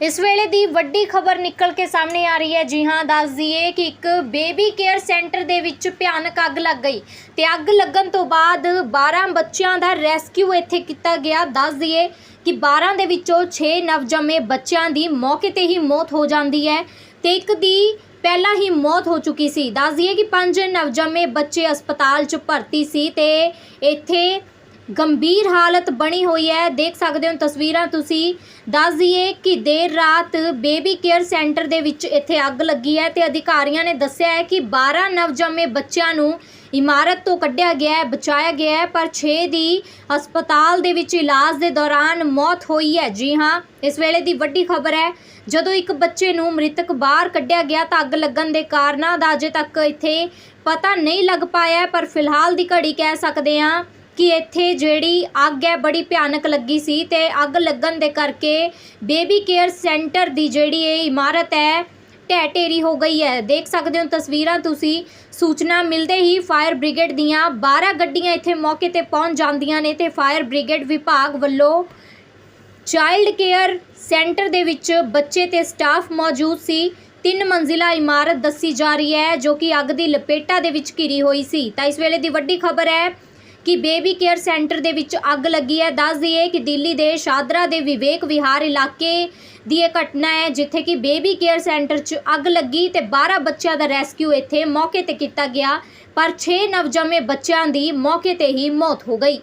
ਇਸ ਵੇਲੇ ਦੀ ਵੱਡੀ ਖਬਰ ਨਿਕਲ ਕੇ ਸਾਹਮਣੇ ਆ ਰਹੀ ਹੈ। ਜੀ ਹਾਂ, ਦੱਸ ਦਈਏ ਕਿ ਇੱਕ ਬੇਬੀ ਕੇਅਰ ਸੈਂਟਰ ਦੇ ਵਿੱਚ ਭਿਆਨਕ ਅੱਗ ਲੱਗ ਗਈ ਤੇ ਅੱਗ ਲੱਗਣ ਤੋਂ ਬਾਅਦ 12 ਬੱਚਿਆਂ ਦਾ ਰੈਸਕਿਊ ਇੱਥੇ ਕੀਤਾ ਗਿਆ। ਦੱਸ ਦਈਏ ਕਿ 12 ਦੇ ਵਿੱਚੋਂ 6 ਨਵਜੰਮੇ ਬੱਚਿਆਂ ਦੀ ਮੌਕੇ ਤੇ ਹੀ ਮੌਤ ਹੋ ਜਾਂਦੀ ਹੈ ਤੇ ਇੱਕ ਦੀ ਪਹਿਲਾਂ ਹੀ ਮੌਤ ਹੋ ਚੁੱਕੀ ਸੀ। ਦੱਸ ਦਈਏ ਕਿ ਪੰਜ ਨਵਜੰਮੇ ਬੱਚੇ ਹਸਪਤਾਲ 'ਚ ਭਰਤੀ ਸੀ ਤੇ ਇੱਥੇ ਗੰਭੀਰ ਹਾਲਤ ਬਣੀ ਹੋਈ ਹੈ। ਦੇਖ ਸਕਦੇ ਹੋ ਤਸਵੀਰਾਂ ਤੁਸੀਂ। ਦੱਸ ਦਈਏ ਕਿ ਦੇਰ ਰਾਤ ਬੇਬੀ ਕੇਅਰ ਸੈਂਟਰ ਦੇ ਵਿੱਚ ਇੱਥੇ ਅੱਗ ਲੱਗੀ ਹੈ ਤੇ ਅਧਿਕਾਰੀਆਂ ਨੇ ਦੱਸਿਆ ਹੈ ਕਿ 12 ਨਵਜੰਮੇ ਬੱਚਿਆਂ ਨੂੰ ਇਮਾਰਤ ਤੋਂ ਕੱਢਿਆ ਗਿਆ ਹੈ, ਬਚਾਇਆ ਗਿਆ ਹੈ, ਪਰ 6 ਦੀ ਹਸਪਤਾਲ ਦੇ ਵਿੱਚ ਇਲਾਜ ਦੇ ਦੌਰਾਨ ਮੌਤ ਹੋਈ ਹੈ। ਜੀ ਹਾਂ, ਇਸ ਵੇਲੇ ਦੀ ਵੱਡੀ ਖਬਰ ਹੈ, ਜਦੋਂ ਇੱਕ ਬੱਚੇ ਨੂੰ ਮ੍ਰਿਤਕ ਬਾਹਰ ਕੱਢਿਆ ਗਿਆ ਤਾਂ ਅੱਗ ਲੱਗਣ ਦੇ ਕਾਰਨਾਂ ਦਾ ਅਜੇ ਤੱਕ ਇੱਥੇ ਪਤਾ ਨਹੀਂ ਲੱਗ ਪਾਇਆ ਪਰ ਫਿਲਹਾਲ ਦੀ ਘੜੀ ਕਹਿ ਸਕਦੇ ਹਾਂ ਕਿ ਇੱਥੇ ਜਿਹੜੀ ਅੱਗ ਹੈ ਬੜੀ ਭਿਆਨਕ ਲੱਗੀ ਸੀ ਤੇ ਅੱਗ ਲੱਗਣ ਦੇ ਕਰਕੇ ਬੇਬੀ ਕੇਅਰ ਸੈਂਟਰ ਦੀ ਜਿਹੜੀ ਇਹ ਇਮਾਰਤ ਹੈ ਢਹਿ ਢੇਰੀ ਹੋ ਗਈ ਹੈ। ਦੇਖ ਸਕਦੇ ਹੋ ਤਸਵੀਰਾਂ ਤੁਸੀਂ। ਸੂਚਨਾ ਮਿਲਦੇ ਹੀ ਫਾਇਰ ਬ੍ਰਿਗੇਡ ਦੀਆਂ 12 ਗੱਡੀਆਂ ਇੱਥੇ ਮੌਕੇ ਤੇ ਪਹੁੰਚ ਜਾਂਦੀਆਂ ਨੇ ਤੇ ਫਾਇਰ ਬ੍ਰਿਗੇਡ ਵਿਭਾਗ ਵੱਲੋਂ ਚਾਈਲਡ ਕੇਅਰ ਸੈਂਟਰ ਦੇ ਵਿੱਚ ਬੱਚੇ ਤੇ ਸਟਾਫ ਮੌਜੂਦ ਸੀ। ਤਿੰਨ ਮੰਜ਼ਿਲਾ ਇਮਾਰਤ ਦੱਸੀ ਜਾ ਰਹੀ ਹੈ, ਜੋ ਕਿ ਅੱਗ ਦੀ ਲਪੇਟਾਂ ਦੇ ਵਿੱਚ ਘਿਰੀ ਹੋਈ ਸੀ। ਤਾਂ ਇਸ ਵੇਲੇ ਦੀ ਵੱਡੀ ਖਬਰ ਹੈ ਕਿ ਬੇਬੀ ਕੇਅਰ ਸੈਂਟਰ ਦੇ ਵਿੱਚ ਅੱਗ ਲੱਗੀ ਹੈ। ਦੱਸ ਦਈਏ ਕਿ ਦਿੱਲੀ ਦੇ ਸ਼ਾਦਰਾ ਦੇ ਵਿਵੇਕ ਵਿਹਾਰ ਇਲਾਕੇ ਦੀ ਇਹ ਘਟਨਾ ਹੈ, ਜਿੱਥੇ ਕਿ ਬੇਬੀ ਕੇਅਰ ਸੈਂਟਰ 'ਚ ਅੱਗ ਲੱਗੀ ਤੇ 12 ਬੱਚਿਆਂ ਦਾ ਰੈਸਕਿਊ ਇੱਥੇ ਮੌਕੇ ਤੇ ਕੀਤਾ ਗਿਆ। ਪਰ 6 ਨਵਜੰਮੇ ਬੱਚਿਆਂ ਦੀ ਮੌਕੇ ਤੇ ਹੀ ਮੌਤ ਹੋ ਗਈ।